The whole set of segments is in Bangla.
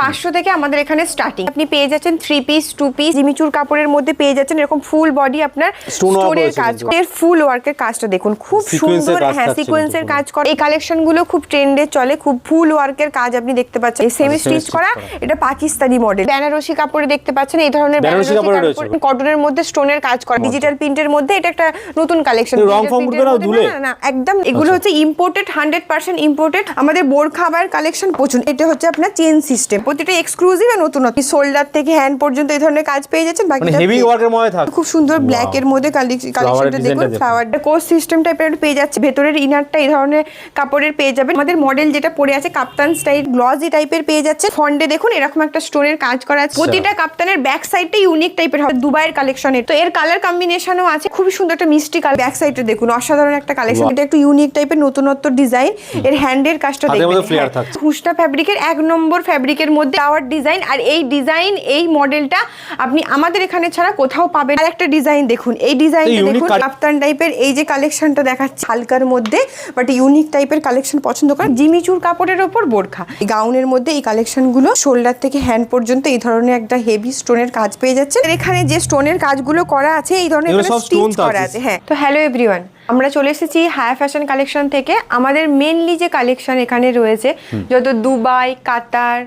পাঁচশো থেকে আমাদের এখানে স্টার্টিং আপনি পেয়ে যাচ্ছেন থ্রি পিস টু পিস জিমিচুর কাপড়ের মধ্যে পেয়ে যাচ্ছেন এরকম ফুল বডি আপনার স্টোনের কাজ। এর ফুল ওয়ার্কের কাজটা দেখুন খুব সুন্দর হ্যাঁ সিকোয়েন্সের কাজ করে। এই কালেকশনগুলো খুব ট্রেন্ডে চলে খুব ফুল ওয়ার্কের কাজ আপনি দেখতে পাচ্ছেন। সেমি স্টিচ করা করা। এটা পাকিস্তানি মডেল বেনারসি কাপড়ে দেখতে পাচ্ছেন এই ধরনের বেনারসি কাপড়ে কটনের মধ্যে স্টোনের কাজ করা। ডিজিটাল প্রিন্টের মধ্যে এটা একটা নতুন কালেকশন রং ফং উঠবে না? না একদম এগুলো হচ্ছে ইম্পোর্টেড হান্ড্রেড পার্সেন্ট ইম্পোর্টেড আমাদের বোর খাবার কালেকশন প্রচুর। এটা হচ্ছে আপনার চেন সিস্টেম প্রতিটা এক্সক্লুসিভ আর নতুন শোল্ডার থেকে হ্যান্ড পর্যন্ত এই ধরনের কাজ পেয়ে যাচ্ছেন মানে বাকি হেভি ওয়ার্কের মধ্যে থাক। খুব সুন্দর ব্ল্যাক এর মধ্যে কালেকশনটা দেখুন দেখুন। ফ্লাওয়ারটা কোর্স সিস্টেম টাইপের পেয়ে যাচ্ছে ভেতরের ইনারটা এই ধরনের কাপড়ের পেয়ে যাবেন। আমাদের মডেল যেটা পরে আছে কাপ্তান স্টাইল গ্লজি টাইপের পেয়ে যাচ্ছে। ফন্ডে দেখুন এরকম একটা স্টোনের কাজ করা আছে। প্রতিটা কাপ্তানের ব্যাক সাইডটা ইউনিক টাইপের হবে। দুবাইয়ের কালেকশনের তো এর কালার কম্বিনেশনও আছে। খুবই সুন্দর একটা মিষ্টি কালার ব্যাক সাইডটা দেখুন অসাধারণ একটা কালেকশন এটা একটু ইউনিক টাইপের নতুনত্ব ডিজাইন এর হ্যান্ডের কাজটা দেখবেন। থাকছে। হুসটা ফ্যাব্রিকের এক নম্বর ফ্যাব্রিকের মধ্যে টাওয়ার ডিজাইন আর এই ডিজাইন এই মডেলটা আপনি আমাদের এখানে ছাড়া কোথাও পাবেন। আর একটা ডিজাইন দেখুন এই ডিজাইনটা দেখুন কাপ্তান টাইপের এই যে কালেকশনটা দেখাচ্ছে হালকার মধ্যে বাট ইউনিক টাইপের কালেকশন পছন্দ করেন জিমিচুর কাপড়ের ওপর বোরখা। এই গাউনের মধ্যে এই কালেকশনগুলো শোল্ডার থেকে হ্যান্ড পর্যন্ত এই ধরনের একটা হেভি স্টোনের কাজ পেয়ে যাচ্ছে। এখানে যে স্টোনের কাজগুলো করা আছে এই ধরনের স্টিচ করা আছে হ্যাঁ। তো হ্যালো এভরিওয়ান আমরা চলে এসেছি হায়া ফ্যাশন কালেকশন থেকে। আমাদের মেনলি যে কালেকশন এখানে রয়েছে যত দুবাই কাতার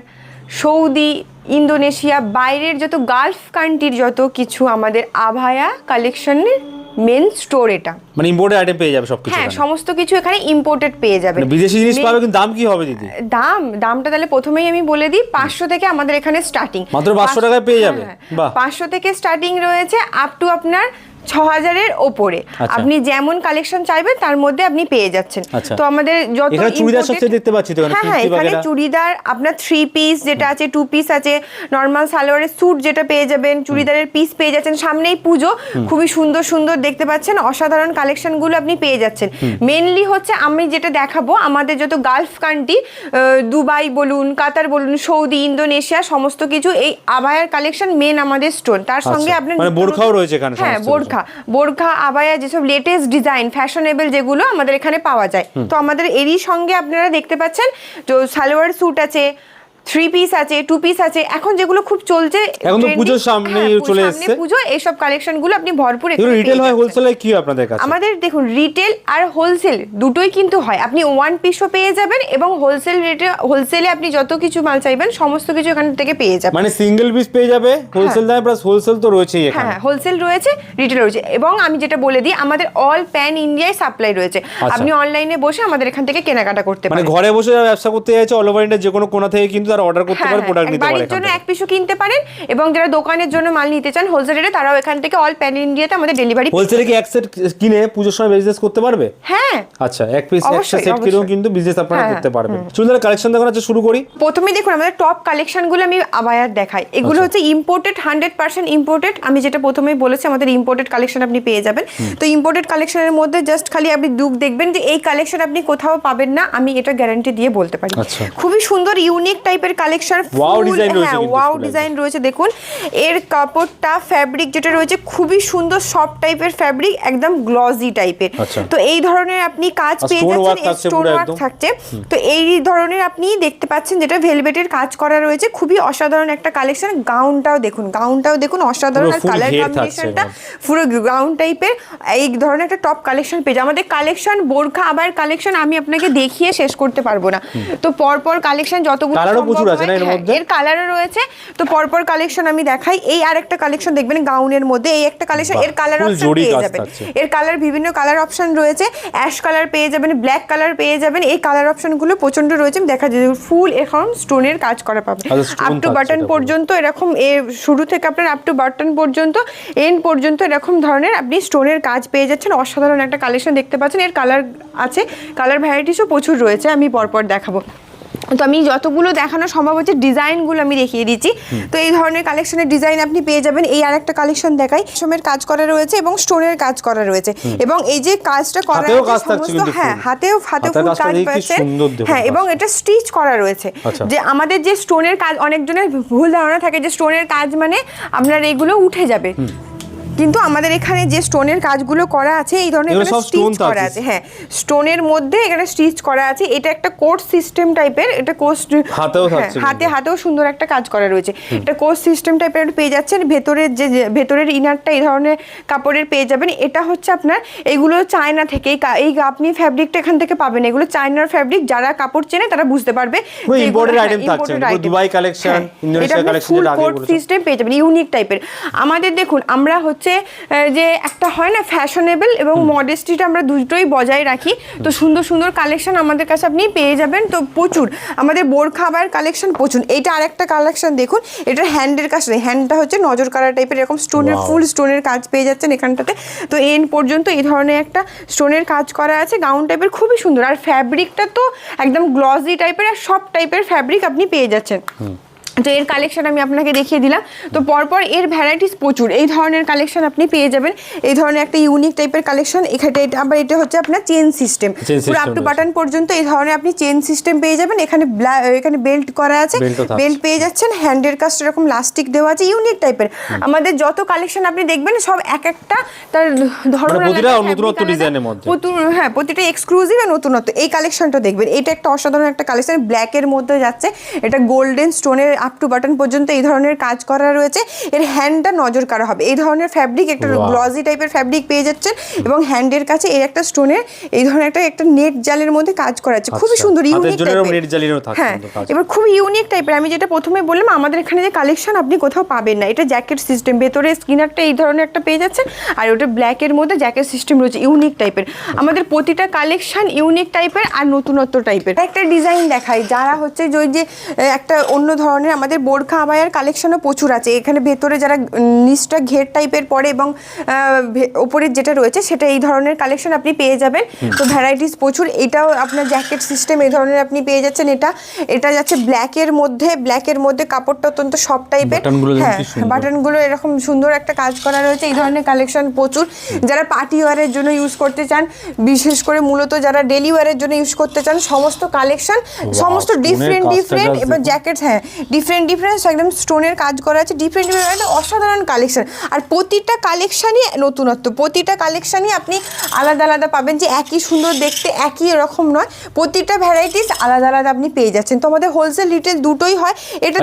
সৌদি ইন্দোনেশিয়া বাইরের যত গালফ কান্ট্রির যত কিছু আমাদের আভায়া কালেকশনের মেন স্টোর এটা। মানে ইম্পোর্টেড আইটেম পেয়ে যাবে সবকিছু হ্যাঁ সমস্ত কিছু এখানে ইম্পোর্টেড পেয়ে যাবে। মানে বিদেশি জিনিস পাবে কিন্তু দাম কি হবে দিদি? দাম দামটা তাহলে প্রথমেই আমি বলে দিই পাঁচশো থেকে আমাদের এখানে স্টার্টিং মাত্র 500 টাকায় পেয়ে যাবে? বাহ। পাঁচশো থেকে স্টার্টিং রয়েছে আপ টু আপনার ছ হাজারের ওপরে। আচ্ছা। আপনি যেমন কালেকশন চাইবেন তার মধ্যে আপনি পেয়ে যাচ্ছেন। আচ্ছা। তো আমাদের যত চুড়িদার সবচেয়ে দেখতে পাচ্ছি তো হ্যাঁ হ্যাঁ এখানে চুড়িদার আপনার থ্রি পিস যেটা আছে টু পিস আছে নর্মাল সালোয়ারের স্যুট যেটা পেয়ে যাবেন চুড়িদারের পিস পেয়ে যাচ্ছেন সামনেই পুজো। খুবই সুন্দর সুন্দর দেখতে পাচ্ছেন অসাধারণ কালেকশনগুলো আপনি পেয়ে যাচ্ছেন। মেনলি হচ্ছে আমি যেটা দেখাবো আমাদের যত গালফ কান্ট্রি দুবাই বলুন কাতার বলুন সৌদি ইন্দোনেশিয়া সমস্ত কিছু এই আবায়ার কালেকশন মেন আমাদের স্টোন তার সঙ্গে আচ্ছা, আপনার মানে বোরখাও রয়েছে হ্যাঁ কিছু। বোরখা বোরখা আবায়া যেসব লেটেস্ট ডিজাইন ফ্যাশনেবল যেগুলো আমাদের এখানে পাওয়া যায়। তো আমাদের এরই সঙ্গে আপনারা দেখতে পাচ্ছেন যে সালোয়ার স্যুট আছে থ্রি পিস আছে টু পিস আছে এখন যেগুলো খুব চলছে এখন তো পুজোর সামনেই হ্যাঁ, চলে সামনে এসছে। পুজো এইসব কালেকশনগুলো আপনি ভরপুর রিটেল হয়। হোলসেলে কি আপনাদের কাছে? আমাদের দেখুন রিটেল আর হোলসেল দুটোই কিন্তু হয়। আপনি ওয়ান পিসও পেয়ে যাবেন এবং হোলসেল রেটে হোলসেলে আপনি যত কিছু মাল চাইবেন সমস্ত কিছু এখান থেকে পেয়ে যাবেন। মানে সিঙ্গেল পিস পেয়ে যাবে হোলসেল দামে প্লাস হোলসেল তো রয়েছেই এখানে। হ্যাঁ হোলসেল রয়েছে রিটেল রয়েছে। এবং আমি যেটা বলে দিই আমাদের অল প্যান ইন্ডিয়ায় সাপ্লাই রয়েছে। আপনি অনলাইনে বসে আমাদের এখান থেকে কেনাকাটা করতে মানে ঘরে বসে ব্যবসা করতে চাইছে অল ওভার ইন্ডিয়া যে কোনো কোনা থেকে কিন্তু তারা অর্ডার করতে হ্যাঁ, পারে হ্যাঁ, প্রোডাক্ট নিতে পারে জন্য এক পিসও কিনতে পারেন এবং যারা দোকানের জন্য মাল নিতে চান হোলসেল তারাও এখান থেকে অল প্যান ইন্ডিয়াতে আমাদের ডেলিভারি হোলসেলে কি এক সেট কিনে পুজোর সময় বিজনেস করতে পারবে? হ্যাঁ। আচ্ছা এক পিস একটা সেট কিনেও কিন্তু বিজনেস আপনারা হ্যাঁ, করতে পারবেন। সুন্দর কালেকশন দেখুন আছে শুরু করি। প্রথমে দেখুন আমাদের টপ কালেকশনগুলো আমি আবায়ার দেখাই। এগুলো আচ্ছা। হচ্ছে ইম্পোর্টেড হান্ড্রেড পার্সেন্ট ইম্পোর্টেড আমি যেটা প্রথমেই বলেছি আমাদের ইম্পোর্টেড কালেকশন আপনি পেয়ে যাবেন। তো ইম্পোর্টেড কালেকশনের মধ্যে জাস্ট খালি আপনি দুঃখ দেখবেন যে এই কালেকশন আপনি কোথাও পাবেন না আমি এটা গ্যারান্টি দিয়ে বলতে পারি। আচ্ছা। খুবই সুন্দর ইউনিক টাইপের কালেকশন Wow design রয়েছে ওয়াও ডিজাইন রয়েছে দেখুন। এর কাপড়টা ফ্যাব্রিক যেটা রয়েছে খুবই সুন্দর সফট টাইপের ফ্যাব্রিক একদম গ্লজি টাইপের আচ্ছা। তো এই ধরনের আপনি কাজ পেয়ে যাচ্ছেন স্টোন ওয়ার্ক থাকছে। তো এই ধরনের আপনি দেখতে পাচ্ছেন যেটা ভেলভেটের কাজ করা রয়েছে খুবই অসাধারণ একটা কালেকশন গাউনটাও দেখুন গাউনটাও দেখুন অসাধারণ আর কালার কম্বিনেশনটা পুরো গাউন টাইপের এই ধরনের একটা টপ কালেকশন পেয়ে যাবেন। আমাদের কালেকশন বোরখা আবার কালেকশন আমি আপনাকে দেখিয়ে শেষ করতে পারব না। তো পরপর কালেকশন যতগুলো প্রচুর আছে না হয়, এর হ্যাঁ, মধ্যে? এর কালারও রয়েছে। তো পরপর কালেকশন আমি দেখাই। এই আরেকটা কালেকশন দেখবেন গাউনের মধ্যে। এই একটা কালেকশন এর কালার full অপশন জরি পেয়ে যাবেন। এর কালার বিভিন্ন কালার অপশন রয়েছে। অ্যাশ কালার পেয়ে যাবেন ব্ল্যাক কালার পেয়ে যাবেন। এই কালার অপশনগুলো প্রচণ্ড রয়েছে। দেখা যায় ফুল এখন স্টোনের কাজ করা পাবে। আচ্ছা, আপ টু বাটন পর্যন্ত এরকম এ শুরু থেকে আপনার আপ টু বাটন পর্যন্ত এন্ড পর্যন্ত এরকম ধরনের আপনি স্টোনের কাজ পেয়ে যাচ্ছেন। অসাধারণ একটা কালেকশন দেখতে পাচ্ছেন। এর কালার আছে। কালার ভ্যারাইটিসও প্রচুর রয়েছে। আমি পরপর দেখাবো। তো আমি যতগুলো দেখানো সম্ভব হচ্ছে ডিজাইনগুলো আমি দেখিয়ে দিচ্ছি। তো এই ধরনের কালেকশনের ডিজাইন আপনি পেয়ে যাবেন। এই আর একটা কালেকশন দেখাই। রেশমের কাজ করা রয়েছে এবং স্টোনের কাজ করা রয়েছে। এবং এই যে কাজটা করা থাকছে সমস্ত হ্যাঁ হাতেও হাতেও হাতের ফুল কাজ দেখুন হ্যাঁ এবং এটা স্টিচ করা রয়েছে। আচ্ছা। যে আমাদের যে স্টোনের কাজ অনেকজনের ভুল ধারণা থাকে যে স্টোনের কাজ মানে আপনার এগুলো উঠে যাবে। কিন্তু আমাদের এখানে যে স্টোনের কাজগুলো করা আছে এই ধরনের এখানে স্টিচ করা আছে। হ্যাঁ স্টোনের মধ্যে এখানে স্টিচ করা আছে। এটা একটা কোর্স সিস্টেম টাইপের এটা কোর্স হাতেও থাকছে হাতে হাতেও সুন্দর একটা কাজ করা রয়েছে। এটা কোর্স সিস্টেম টাইপের একটা পেয়ে যাচ্ছেন। ভেতরের যে ভেতরের ইনারটা এই ধরনের কাপড়ের পেয়ে যাবেন। এটা হচ্ছে আপনার এগুলো চায়না থেকে এই আপনি ফ্যাব্রিকটা এখান থেকে পাবেন। এগুলো চায়নার ফ্যাব্রিক যারা কাপড় চেনে তারা বুঝতে পারবে imported হ্যাঁ, item থাকছে। দুবাই হ্যাঁ, ইন্দোনেশিয়া আগে court বলেছেন। সিস্টেম পেয়ে যাবেন ইউনিক টাইপের আমাদের দেখুন আমরা হচ্ছে আহ, যে একটা হয় না ফ্যাশনেবল এবং মডেস্টিটা আমরা দুটোই বজায় রাখি। তো সুন্দর সুন্দর কালেকশন আমাদের কাছে আপনি পেয়ে যাবেন। তো প্রচুর আমাদের বোর খাবার কালেকশন প্রচুর। এইটা আরেকটা কালেকশন দেখুন এটা হ্যান্ডের কাছে হ্যান্ডটা হচ্ছে নজর কালার টাইপের এরকম স্টোনের ফুল স্টোনের কাজ পেয়ে যাচ্ছেন এখানটাতে। তো এন পর্যন্ত এই ধরনের একটা স্টোনের কাজ করা আছে গাউন টাইপের খুবই সুন্দর। আর ফ্যাব্রিকটা তো একদম গ্লসি টাইপের আর সব টাইপের ফ্যাব্রিক আপনি পেয়ে যাচ্ছেন। তো এর কালেকশন আমি আপনাকে দেখিয়ে দিলাম। তো পরপর এর ভ্যারাইটিস প্রচুর। এই ধরনের কালেকশন আপনি পেয়ে যাবেন। এই ধরনের একটা ইউনিক টাইপের কালেকশন এখানে আবার এটা হচ্ছে আপনার চেন সিস্টেম পুরো আপ টু বাটন পর্যন্ত এই ধরনের আপনি চেন সিস্টেম পেয়ে যাবেন। এখানে এখানে বেল্ট করা আছে। বেল্ট পেয়ে যাচ্ছেন। হ্যান্ডের কাজটা এরকম লাস্টিক দেওয়া আছে। ইউনিক টাইপের আমাদের যত কালেকশন আপনি দেখবেন সব এক একটা তার ধরন মানে হ্যাঁ প্রতিটা এক্সক্লুসিভ আর নতুনত্ব। এই কালেকশনটা দেখবেন। এটা একটা অসাধারণ একটা কালেকশন ব্ল্যাকের মধ্যে যাচ্ছে। এটা গোল্ডেন স্টোনের আপ টু বাটন পর্যন্ত এই ধরনের কাজ করা রয়েছে। এর হ্যান্ডটা নজর করা হবে। এই ধরনের ফ্যাব্রিক একটা. গ্লসি টাইপের ফ্যাব্রিক পেয়ে যাচ্ছেন এবং হ্যান্ডের কাছে এর একটা স্টোনের এই ধরনের একটা একটা নেট জালের মধ্যে কাজ করা আছে। খুবই আচ্ছা। সুন্দর ইউনিক হ্যাঁ। এবার খুবই ইউনিক টাইপের আমি যেটা প্রথমে বললাম আমাদের এখানে যে কালেকশন আপনি কোথাও পাবেন না। এটা জ্যাকেট সিস্টেম ভেতরে স্কিনারটা এই ধরনের একটা পেয়ে যাচ্ছে আর ওটা ব্ল্যাকের মধ্যে জ্যাকেট সিস্টেম রয়েছে ইউনিক টাইপের আমাদের প্রতিটা কালেকশন ইউনিক টাইপের আর নতুনত্ব টাইপের একটা ডিজাইন দেখায় যারা হচ্ছে যে ওই যে একটা অন্য ধরনের আমাদের বোরখা আবায়ার কালেকশনও প্রচুর আছে। এখানে ভেতরে যারা নিচটা ঘের টাইপের পরে এবং ওপরের যেটা রয়েছে সেটা এই ধরনের কালেকশন আপনি পেয়ে যাবেন। তো ভ্যারাইটিস প্রচুর। এটাও আপনার জ্যাকেট সিস্টেম এই ধরনের আপনি পেয়ে যাচ্ছেন এটা। এটা যাচ্ছে ব্ল্যাকের মধ্যে ব্ল্যাকের মধ্যে কাপড়টা অত্যন্ত সব টাইপের হ্যাঁ বাটনগুলো এরকম সুন্দর একটা কাজ করা রয়েছে। এই ধরনের কালেকশন প্রচুর। যারা পার্টি ওয়ারের জন্য ইউজ করতে চান বিশেষ করে মূলত যারা ডেলি ওয়ারের জন্য ইউজ করতে চান সমস্ত কালেকশন সমস্ত ডিফারেন্ট ডিফারেন্ট এবার জ্যাকেট হ্যাঁ ডিফারেন্ট ডিফারেন্ট একদম স্টোনের কাজ করা আছে ডিফারেন্ট ডিফারেন্ট একটা অসাধারণ কালেকশান আর প্রতিটা কালেকশানই নতুনত্ব প্রতিটা কালেকশানই আপনি আলাদা আলাদা পাবেন যে একই সুন্দর দেখতে একই এরকম নয় প্রতিটা ভ্যারাইটিস আলাদা আলাদা আপনি পেয়ে যাচ্ছেন তো আমাদের হোলসেল রিটেল দুটোই হয় এটা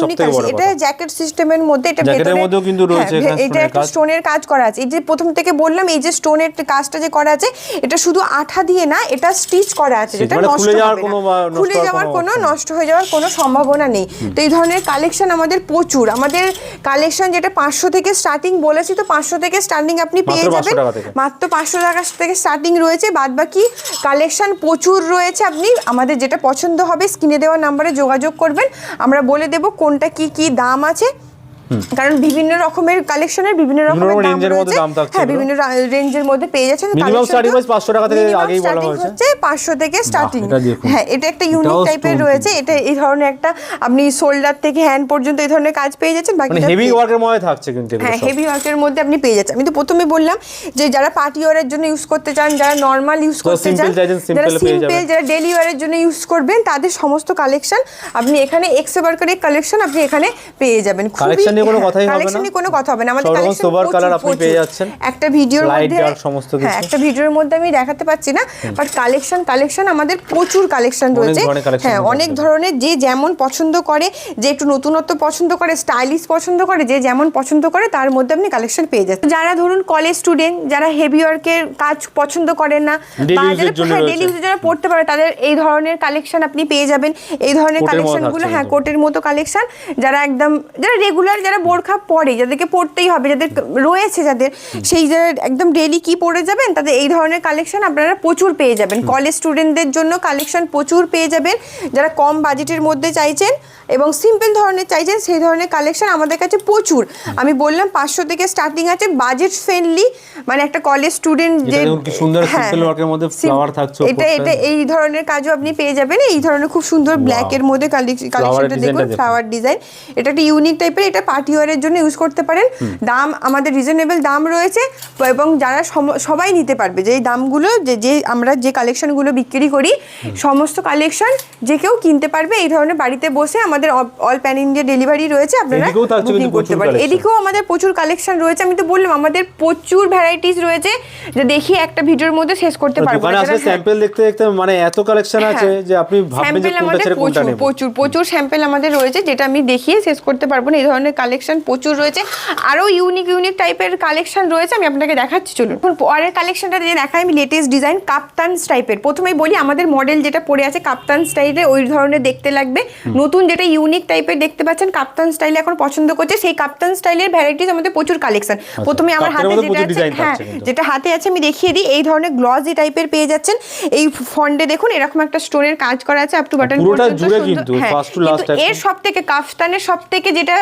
সবথেকে বড় collection। এটা। জ্যাকেট সিস্টেমের মধ্যে এটা জ্যাকেটের ভেতরে- মধ্যেও কিন্তু রয়েছে হ্যাঁ, এটা একটা স্টোনের কাজ করা আছে এই যে প্রথম থেকে বললাম এই যে স্টোনের কাজটা যে করা আছে এটা শুধু আঠা দিয়ে না এটা স্টিচ করা আছে যেটা মানে নষ্ট খুলে যাওয়ার হবে না। খুলে যাওয়ার কোনো। নষ্ট হয়ে যাওয়ার কোনো সম্ভাবনা নেই তো এই ধরনের কালেকশন আমাদের প্রচুর। আমাদের কালেকশন যেটা পাঁচশো থেকে স্টার্টিং বলেছি তো পাঁচশো থেকে স্টার্টিং আপনি পেয়ে যাবেন। মাত্র পাঁচশো টাকা থেকে স্টার্টিং রয়েছে। বাদ বাকি কালেকশন প্রচুর রয়েছে আপনি। আমাদের যেটা পছন্দ হবে স্ক্রিনে দেওয়া নাম্বারে যোগাযোগ করবেন। আমরা বলে দেব কোনটা কি কি দাম আছে। কারণ বিভিন্ন রকমের কালেকশনের বিভিন্ন রকমের দাম রয়েছে। হ্যাঁ বিভিন্ন রেঞ্জের মধ্যে পেয়ে যাচ্ছেন Minimum starting price 500 টাকা থেকে আগেই বলা হয়েছে। হচ্ছে পাঁচশো থেকে স্টার্টিং হ্যাঁ এটা একটা ইউনিক টাইপের রয়েছে। এটা এই ধরনের একটা আপনি শোল্ডার থেকে হ্যান্ড পর্যন্ত এই ধরনের কাজ পেয়ে যাচ্ছেন বাকি মানে হেভি ওয়ার্কের মধ্যে থাকছে কিন্তু হ্যাঁ হেভি ওয়ার্কের মধ্যে আপনি পেয়ে যাচ্ছেন। আমি তো প্রথমে বললাম যে যারা পার্টি ওয়ারের জন্য ইউজ করতে চান যারা নর্মাল ইউজ করতে চান চাইছেন, যারা সিম্পল যারা ডেলি ওয়ারের জন্য ইউজ করবেন তাদের সমস্ত কালেকশন আপনি এখানে এক্স ওয়ার্কারের কালেকশন আপনি এখানে পেয়ে যাবেন। Collection নিয়ে কোনো কথাই হবে না? কালেকশন নিয়ে কোনো কথা হবে না আমাদের কালেকশন colour আপনি পেয়ে যাচ্ছেন। একটা ভিডিওর মধ্যে সমস্ত হ্যাঁ কিছু। একটা ভিডিওর মধ্যে আমি দেখাতে পাচ্ছি না বাট কালেকশন কালেকশন আমাদের প্রচুর কালেকশন রয়েছে হ্যাঁ অনেক ধরনের যে যেমন পছন্দ করে যে একটু নতুনত্ব পছন্দ করে স্টাইলিশ পছন্দ করে যে যেমন পছন্দ করে তার মধ্যে আপনি কালেকশন পেয়ে যাচ্ছেন যারা ধরুন কলেজ স্টুডেন্ট যারা হেভি ওয়ার্কের কাজ পছন্দ করেন না বা যারা হ্যাঁ। ডেলি ইউজে যারা পড়তে পারে তাদের এই ধরনের কালেকশন আপনি পেয়ে যাবেন এই ধরনের কালেকশনগুলো হ্যাঁ। কোটের মতো কালেকশন যারা একদম যারা রেগুলার যারা বোরখা পরে যাদেরকে পড়তেই হবে যাদের রয়েছে যাদের সেই যারা একদম ডেলি কি পরে যাবেন তাদের এই ধরনের কালেকশন আপনারা প্রচুর পেয়ে যাবেন। কলেজ স্টুডেন্টদের জন্য কালেকশন প্রচুর পেয়ে যাবেন। যারা কম বাজেটের মধ্যে চাইছেন এবং সিম্পল ধরনের চাইছেন সেই ধরনের কালেকশন আমাদের কাছে প্রচুর। আমি বললাম পাঁচশো থেকে স্টার্টিং আছে বাজেট ফ্রেন্ডলি মানে একটা কলেজ স্টুডেন্ট যে সুন্দর হ্যাঁ, simple মধ্যে sim- থাকছে এটা এটা এই ধরনের কাজও আপনি পেয়ে যাবেন। এই ধরনের খুব সুন্দর ব্ল্যাক এর মধ্যে কালেকশনটা দেখুন। ফ্লাওয়ার ডিজাইন এটা একটা ইউনিক টাইপের এটা পার্টি ওয়ারের জন্য ইউজ করতে পারেন। দাম আমাদের রিজনেবল দাম রয়েছে এবং যারা সবাই নিতে পারবে। যে দামগুলো যে যে আমরা যে কালেকশনগুলো বিক্রি করি সমস্ত কালেকশন যে কেউ কিনতে পারবে। এই ধরনের বাড়িতে বসে আমাদের অল প্যান ইন্ডিয়া ডেলিভারি রয়েছে। আপনারা এদিকেও বুকিং করতে পারেন। এদিকেও আমাদের প্রচুর কালেকশন রয়েছে। আমি তো বললাম আমাদের প্রচুর ভ্যারাইটিস রয়েছে। যে দেখি একটা ভিডিওর মধ্যে শেষ করতে পারব। না স্যাম্পল দেখতে দেখতে মানে এত কালেকশন আছে হ্যাঁ। যে আপনি ভাববেন যে স্যাম্পেল কোনটা আমাদের ছেড়ে কোনটা নেব। প্রচুর প্রচুর স্যাম্পেল আমাদের রয়েছে যেটা আমি দেখিয়ে শেষ করতে পারব না। এই ধরনের কালেকশন প্রচুর রয়েছে। আরও ইউনিক ইউনিক টাইপের কালেকশন রয়েছে আমি আপনাকে দেখাচ্ছি। চলুন এখন পরের কালেকশনটা যে দেখাই আমি লেটেস্ট ডিজাইন কাপ্তান টাইপের প্রথমেই বলি আমাদের মডেল যেটা পড়ে আছে কাপ্তান স্টাইলে ওই ধরনের দেখতে লাগবে। নতুন যেটা ইউনিক টাইপের দেখতে পাচ্ছেন কাপ্তান স্টাইলে এখন পছন্দ করছে সেই কাপ্তান স্টাইলের ভ্যারাইটিস আমাদের প্রচুর কালেকশন প্রথমে আমার হাতে যেটা আছে হ্যাঁ যেটা হাতে আছে আমি দেখিয়ে দিই। এই ধরনের গ্লসি টাইপের পেয়ে যাচ্ছেন। এই ফন্ডে দেখুন এরকম একটা স্টোনের কাজ করা আছে আপ টু বাটন এর সব থেকে কাফতানের সব থেকে যেটা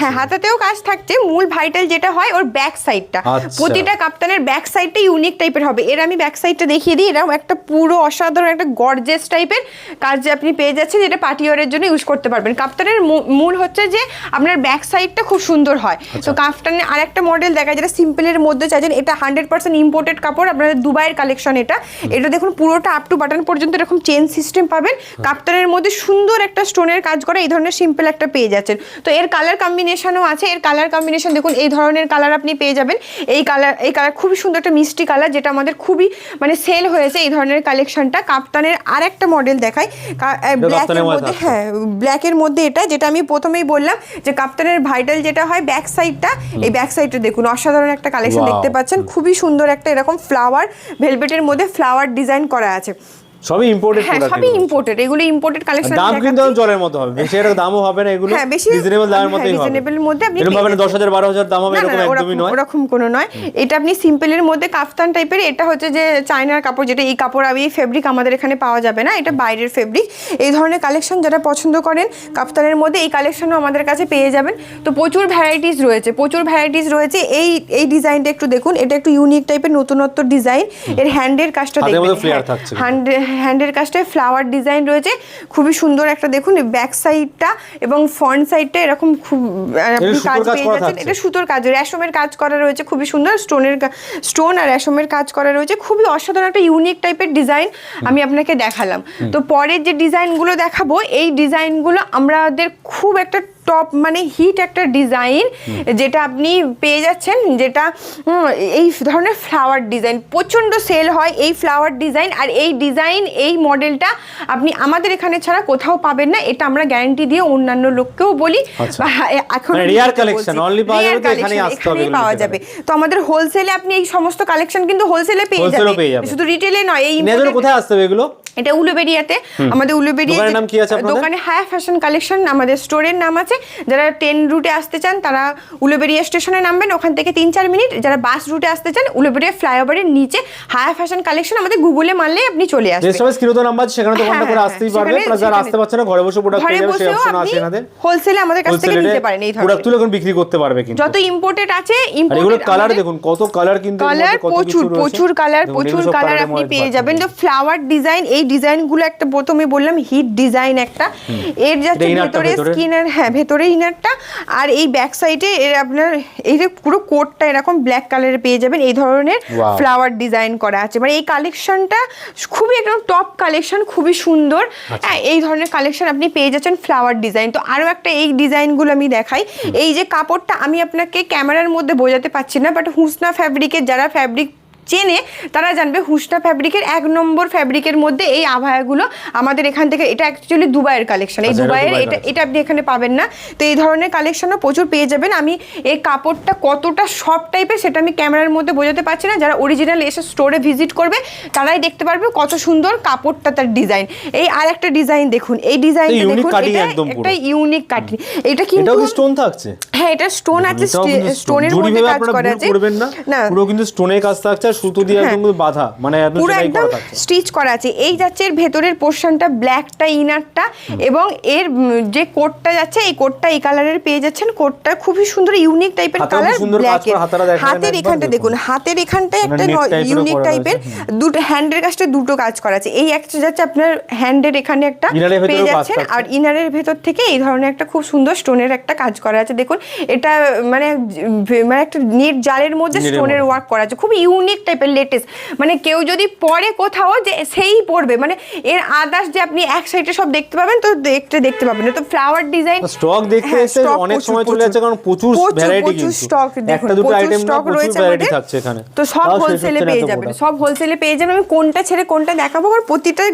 হ্যাঁ হাতাতেও কাজ থাকছে। মূল ভাইটাল যেটা হয় ওর ব্যাক সাইডটা আচ্ছা। প্রতিটা কাপ্তানের ব্যাক সাইডটা ইউনিক টাইপের হবে। এর আমি ব্যাক সাইডটা দেখিয়ে দিই। এরকম একটা পুরো অসাধারণ একটা গর্জেস টাইপের কাজ যে আপনি পেয়ে যাচ্ছেন যেটা পার্টি ওয়ারের জন্য ইউজ করতে পারবেন। কাপ্তানের মূল হচ্ছে যে আপনার ব্যাক সাইডটা খুব সুন্দর হয়। আচ্ছা। তো কাফতানের আরেকটা মডেল দেখা যেটা সিম্পলের মধ্যে চাইছেন এটা হান্ড্রেড পার্সেন্ট ইম্পোর্টেড কাপড়। আপনাদের দুবাইয়ের কালেকশন এটা। এটা দেখুন পুরোটা আপ টু বাটন পর্যন্ত এরকম চেন সিস্টেম পাবেন। কাপ্তানের মধ্যে সুন্দর একটা স্টোনের কাজ করা এই ধরনের সিম্পল একটা পেয়ে যাচ্ছেন। তো এর কালার কম্বিনেশনও আছে। এর কালার কম্বিনেশন দেখুন এই ধরনের কালার আপনি পেয়ে যাবেন। এই কালার এই কালার খুবই সুন্দর একটা মিষ্টি কালার যেটা আমাদের খুবই মানে সেল হয়েছে এই ধরনের কালেকশনটা কাপ্তানের আর একটা মডেল দেখায় ব্ল্যাকের মধ্যে মধ্যে হ্যাঁ ব্ল্যাকের মধ্যে এটা যেটা আমি প্রথমেই বললাম যে কাপ্তানের ভাইটাল যেটা হয় ব্যাক সাইডটা এই ব্যাক সাইডটা দেখুন অসাধারণ একটা কালেকশন দেখতে পাচ্ছেন। খুবই সুন্দর একটা এরকম ফ্লাওয়ার ভেলভেটের মধ্যে ফ্লাওয়ার ডিজাইন করা আছে। সবই ইম্পোর্টেড হ্যাঁ সবই ইম্পোর্টেড এগুলো ইম্পোর্টেড কালেকশন দাম কিন্তু জলের মতো হবে বেশি একটা দামও হবে না এগুলো। হ্যাঁ বেশি রিজনেবল দামের মধ্যেই হবে। রিজনেবল মধ্যে আপনি এরকম ভাবে না দশ যাচ্ছেন। হাজার বারো হাজার দাম হবে এরকম একদমই নয়। ওরকম কোনো নয়। এটা আপনি সিম্পলের মধ্যে কাফতান টাইপের এটা হচ্ছে যে চায়নার কাপড় যেটা এই কাপড় আমি এই ফেব্রিক আমাদের এখানে পাওয়া যাবে না এটা বাইরের ফেব্রিক এই ধরনের কালেকশন যারা পছন্দ করেন কাফতানের মধ্যে এই কালেকশনও আমাদের কাছে পেয়ে যাবেন। তো প্রচুর ভ্যারাইটিস রয়েছে প্রচুর ভ্যারাইটিস রয়েছে। এই এই ডিজাইনটা একটু দেখুন এটা একটু ইউনিক টাইপের নতুনত্ব ডিজাইন এর হ্যান্ডের কাজটা দেখবেন। মধ্যে হ্যান্ডের কাজটায় ফ্লাওয়ার ডিজাইন রয়েছে। খুবই সুন্দর একটা দেখুন ব্যাক সাইডটা এবং ফ্রন্ট সাইডটা এরকম খুব কাজ পেয়ে যাচ্ছেন। এটা সুতোর কাজ রেশমের কাজ করা রয়েছে খুবই সুন্দর। স্টোনের স্টোন আর রেশমের কাজ করা রয়েছে। খুবই অসাধারণ একটা ইউনিক টাইপের ডিজাইন আমি আপনাকে দেখালাম। তো পরের যে ডিজাইনগুলো দেখাবো এই ডিজাইনগুলো আমাদের খুব একটা টপ মানে হিট একটা ডিজাইন যেটা আপনি পেয়ে যাচ্ছেন যেটা এই ধরনের ফ্লাওয়ার ডিজাইন প্রচণ্ড সেল হয় এই ফ্লাওয়ার ডিজাইন আর এই ডিজাইন এই মডেলটা আপনি আমাদের এখানে ছাড়া কোথাও পাবেন না। এটা আমরা গ্যারান্টি দিয়ে অন্যান্য লোককেও বলি। আচ্ছা। হ্যাঁ, এখন মানে collection, পাওয়া যাবে তো এখানেই আসতে হবে পাওয়া যাবে। তো আমাদের হোলসেলে আপনি এই সমস্ত কালেকশন কিন্তু হোলসেলে পেয়ে যাবেন। শুধু রিটেলে নয় এই কোথায় আসতে হবে এগুলো? এটা উলুবেরিয়াতে আমাদের উলুবেরিয়া নাম কি আছে আপনাদের? দোকানে হায়া ফ্যাশন কালেকশন আমাদের স্টোরের নাম আছে। যারা ট্রেন রুটে আসতে চান তারা উলুবেরিয়া স্টেশনে নামবেন। ওখান থেকে তিন চার মিনিট। যারা বাস রুটে আসতে চান উলুবেরিয়া ফ্লাইওভারের নিচে হায়া ফ্যাশন কালেকশন আমাদের গুগলে মারলেই আপনি চলে আসবেন। সবাই স্ক্রিনত নাম্বার আছে, সেখানে তো হ্যাঁ, কন্ট্যাক্ট করে হ্যাঁ, আসতেই হ্যাঁ, পারবে প্লাস যারা আসতে পারছে না ঘরে বসে প্রোডাক্ট পেয়ে যাবে সেই অপশন আপনি আছে এনাদের হোলসেলে আমাদের কাছ থেকে নিতে পারেন এই ধরনের। প্রোডাক্ট তুলে এখন বিক্রি করতে পারবে কিন্তু। যত ইম্পোর্টেড আছে আর এগুলো কালার দেখুন কত কালার কিন্তু কালার প্রচুর প্রচুর কালার প্রচুর কালার আপনি পেয়ে যাবেন। তো ফ্লাওয়ার ডিজাইন এই ডিজাইনগুলো একটা প্রথমে বললাম হিট ডিজাইন একটা। এর যাচ্ছে ভেতরে? স্কিনের হ্যাঁ ভেতরে ইনারটা আর এই ব্যাক সাইডে এর আপনার এই যে পুরো কোটটা এরকম ব্ল্যাক কালারে পেয়ে যাবেন এই ধরনের ফ্লাওয়ার ডিজাইন করা আছে। মানে এই কালেকশনটা খুবই একদম টপ কালেকশন খুবই সুন্দর। আচ্ছা। হ্যাঁ এই ধরনের কালেকশন আপনি পেয়ে যাচ্ছেন ফ্লাওয়ার ডিজাইন তো আরও একটা এই ডিজাইনগুলো আমি দেখাই। এই যে কাপড়টা আমি আপনাকে ক্যামেরার মধ্যে বোঝাতে পারছি না বাট হুসনা ফ্যাব্রিকের যারা ফ্যাব্রিক চেনে তারা জানবে হুসনা ফ্যাব্রিকের এক নম্বর ফ্যাব্রিকের মধ্যে এই আভায়াগুলো আমাদের এখান থেকে এটা অ্যাকচুয়ালি দুবাইয়ের কালেকশন এই আচ্ছা, দুবাইয়ের এটা এটা আপনি এখানে পাবেন না। তো এই ধরনের কালেকশনও প্রচুর পেয়ে যাবেন। আমি এই কাপড়টা কতটা সব টাইপের সেটা আমি ক্যামেরার মধ্যে বোঝাতে পারছি না। যারা অরিজিনাল এসে স্টোরে ভিজিট করবে তারাই দেখতে পারবে কত সুন্দর কাপড়টা তার ডিজাইন এই আর একটা ডিজাইন দেখুন। এই ডিজাইনটা unique দেখুন এটা একটা ইউনিক কাটিং এটা কিন্তু স্টোন থাকছে? হ্যাঁ এটা স্টোন আছে স্টোনের মধ্যে কাজ করা আছে। না। পুরো কিন্তু স্টোনের কাজ থাকছে সুতো দিয়ে একদম বাঁধা মানে পুরো একদম স্টিচ করা আছে। এই যাচ্ছে এর ভেতরের পোর্শনটা ব্ল্যাকটা ইনারটা এবং এর যে কোটটা যাচ্ছে এই কোটটা এই কালারের পেয়ে যাচ্ছেন। কোটটা খুবই সুন্দর ইউনিক টাইপের কালার ব্ল্যাকের হাতের এখানটা দেখুন। হাতের এখানটায় মানে একটা ইউনিক টাইপের দুটো হ্যান্ডের কাজটা দুটো কাজ করা আছে। এই একটা যাচ্ছে আপনার হ্যান্ডের এখানে একটা পেয়ে যাচ্ছেন আর ইনারের ভেতর থেকে এই ধরনের একটা খুব সুন্দর স্টোনের একটা কাজ করা আছে। দেখুন এটা মানে মানে একটা নেট জালের মধ্যে স্টোনের ওয়ার্ক করা আছে। খুব ইউনিক টাইপের লেটেস্ট মানে কেউ যদি পরে কোথাও যে সেই পড়বে মানে এর আদার্স যে আপনি এক সাইডে সব দেখতে পাবেন তো দেখতে দেখতে পাবেন। না তো ফ্লাওয়ার ডিজাইন স্টক দেখতে হ্যাঁ, এসে অনেক সময় চলে। যাচ্ছে কারণ প্রচুর ভ্যারাইটি প্রচুর কিন্তু। stock দেখুন, দুটো প্রচুর আইটেম প্রচুর রয়েছে ভ্যারাইটি আমাদের। থাকছে এখানে। তো সব হোলসেলে পেয়ে যাবেন। সব হোলসেলে পেয়ে যাবেন। আমি কোনটা ছেড়ে কোনটা দেখাবো? আর প্রতিটা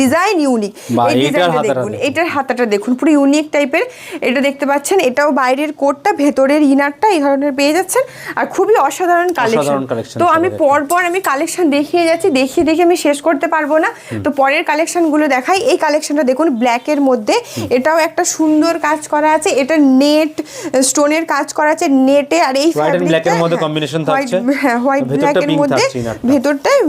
ডিজাইন ইউনিক এই ডিজাইনটা দেখুন। এটার হাতাটা দেখুন। পুরো ইউনিক টাইপের এটা দেখতে পাচ্ছেন এটাও বাইরের কোটটা ভেতরের ইনারটা এই ধরনের পেয়ে যাচ্ছেন। আর খুবই অসাধারণ কালেকশন তো আমি পর পর আমি কালেকশন দেখিয়ে যাচ্ছি দেখিয়ে দেখে আমি শেষ করতে পারব না। তো পরের কালেকশনগুলো দেখাই। এই কালেকশনটা দেখুন ব্ল্যাকের মধ্যে। এটাও একটা সুন্দর কাজ করা আছে। এটা নেট স্টোনের কাজ করা আছে নেটে আর এই মধ্যে হ্যাঁ, থাকছে। হ্যাঁ হোয়াইট ভেতরটা ব্ল্যাকের মধ্যে। থাকছে inner টা। ভেতরটায়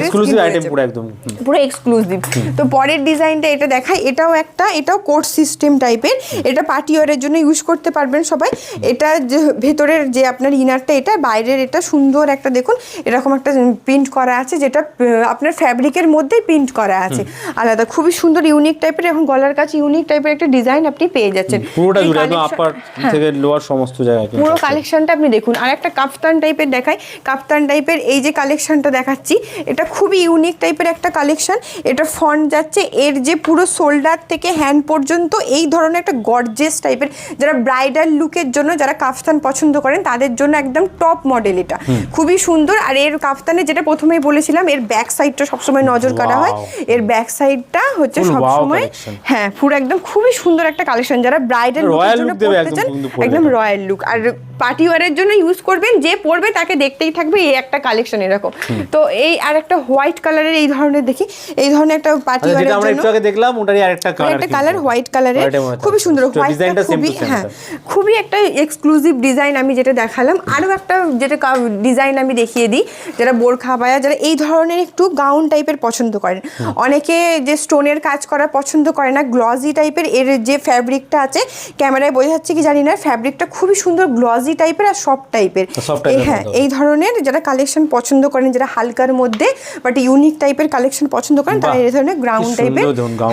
এক্সক্লুসিভ আইটেম পুরো একদম। পুরো এক্সক্লুসিভ তো পরের ডিজাইনটা এটা দেখাই। এটাও একটা এটাও কোট সিস্টেম টাইপের এটা পার্টি ওয়ারের জন্য ইউজ করতে পারবেন সবাই। এটা যে ভেতরের যে আপনার ইনারটা এটা বাইরের এটা সুন্দর একটা দেখুন। এরকম একটা প্রিন্ট করা আছে যেটা আপনার ফ্যাব্রিকের মধ্যেই প্রিন্ট করা আছে। আলাদা খুবই সুন্দর ইউনিক টাইপের এখন গলার কাছে ইউনিক টাইপের একটা ডিজাইন আপনি পেয়ে যাচ্ছেন। পুরোটা জুড়ে একদম আপার হ্যাঁ। থেকে লোয়ার সমস্ত জায়গায় পুরো কালেকশনটা আপনি দেখুন। আর একটা কাফতান টাইপের দেখাই। কাফতান টাইপের এই যে কালেকশনটা দেখাচ্ছি এটা খুবই ইউনিক টাইপের একটা কালেকশন এটা ফন্ট যাচ্ছে এর যে পুরো শোল্ডার থেকে হ্যান্ড পর্যন্ত এই ধরনের একটা গর্জেস টাইপের যারা ব্রাইডাল লুকের জন্য যারা কাফতান পছন্দ করেন তাদের জন্য একদম টপ মডেল এটা। খুবই সুন্দর আর এর কাফতানে যেটা প্রথমেই বলেছিলাম এর ব্যাক সাইডটা সবসময় নজর কাটা হয়। এর ব্যাক সাইডটা হচ্ছে সবসময় হ্যাঁ পুরো একদম খুবই সুন্দর একটা কালেকশন যারা ব্রাইডাল Royal লুকের জন্য পড়তে চান একদম রয়্যাল লুক আর পার্টি ওয়ারের জন্য ইউজ করবেন যে পরবে তাকে দেখতেই থাকবে এই একটা কালেকশন এরকম। তো এই আর একটা হোয়াইট কালারের এই ধরনের দেখি এই ধরনের একটা পার্টি আচ্ছা, যেটা ওয়ারের আমরা জন্য একটু আগে দেখলাম ওটারই আরেকটা কালার একটা কালার হোয়াইট কালারের খুবই সুন্দর হোয়াইটটা খুবই হ্যাঁ খুবই একটা এক্সক্লুসিভ ডিজাইন আমি যেটা দেখালাম। আরও একটা যেটা ডিজাইন আমি দেখিয়ে দিই যারা বোরখা বায়া যারা এই ধরনের একটু গাউন টাইপের পছন্দ করেন। অনেকে যে স্টোনের কাজ করা পছন্দ করে না গ্লজি টাইপের এর যে ফ্যাব্রিকটা আছে ক্যামেরায় বোঝা যাচ্ছে কি জানি না ফ্যাব্রিকটা খুবই সুন্দর গ্লজি টাইপের আর সফট টাইপের হ্যাঁ এই ধরনের যারা কালেকশন পছন্দ করেন যারা হালকার মধ্যে বাট ইউনিক টাইপের কালেকশন পছন্দ করেন তারা এই ধরনের গ্রাউন্ড টাইপের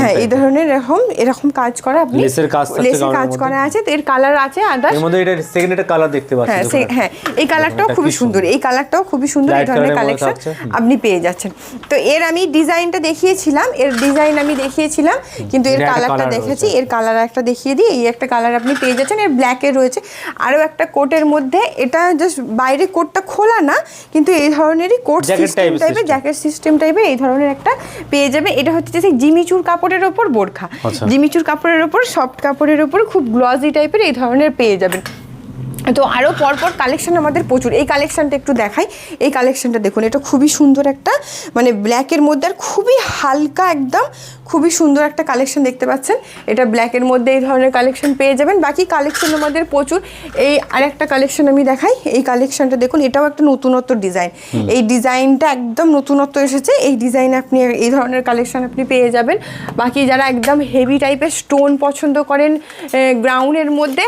হ্যাঁ এই ধরনের এরকম এরকম কাজ করা আপনি লেসের কাজ লেসের কাজ করা আছে এর কালার আছে আদার্স। এর মধ্যে এটা সেকেন্ড একটা কালার দেখতে পাচ্ছি হ্যাঁ হ্যাঁ এই কালারটাও এটা খুবই সুন্দর এই কালারটাও খুবই সুন্দর এই ধরনের কালেকশন আপনি পেয়ে যাচ্ছেন। তো এর আমি ডিজাইনটা দেখিয়েছিলাম এর ডিজাইন আমি দেখিয়েছিলাম কিন্তু এর কালারটা দেখেছি এর কালার একটা দেখিয়ে দিই এই একটা কালার আপনি পেয়ে যাচ্ছেন এর ব্ল্যাকের রয়েছে। আরও একটা কোটের মধ্যে এটা জাস্ট বাইরে কোটটা খোলা না কিন্তু এই ধরনেরই কোট সিস্টেম টাইপের জ্যাকেট সিস্টেম টাইপের এই ধরনের একটা পেয়ে যাবে। এটা হচ্ছে যে সেই জিমিচুর কাপড়ের ওপর বোরখা। আচ্ছা। জিমিচুর কাপড়ের ওপর সফট কাপড়ের ওপর খুব গ্লজি টাইপের এই ধরনের পেয়ে যাবেন। তো আরও পরপর কালেকশন আমাদের প্রচুর। এই কালেকশনটা একটু দেখাই। এই কালেকশনটা দেখুন এটা খুবই সুন্দর একটা মানে ব্ল্যাকের মধ্যে আর খুবই হালকা একদম খুবই সুন্দর একটা কালেকশন দেখতে পাচ্ছেন। এটা ব্ল্যাকের মধ্যে এই ধরনের কালেকশন পেয়ে যাবেন। বাকি কালেকশন আমাদের প্রচুর। এই আরেকটা কালেকশন আমি দেখাই। এই কালেকশনটা দেখুন এটাও একটা নতুনত্ব ডিজাইন এই ডিজাইনটা একদম নতুনত্ব এসেছে। এই ডিজাইন আপনি এই ধরনের কালেকশন আপনি পেয়ে যাবেন। বাকি যারা একদম হেভি টাইপের স্টোন পছন্দ করেন গ্রাউন্ডের মধ্যে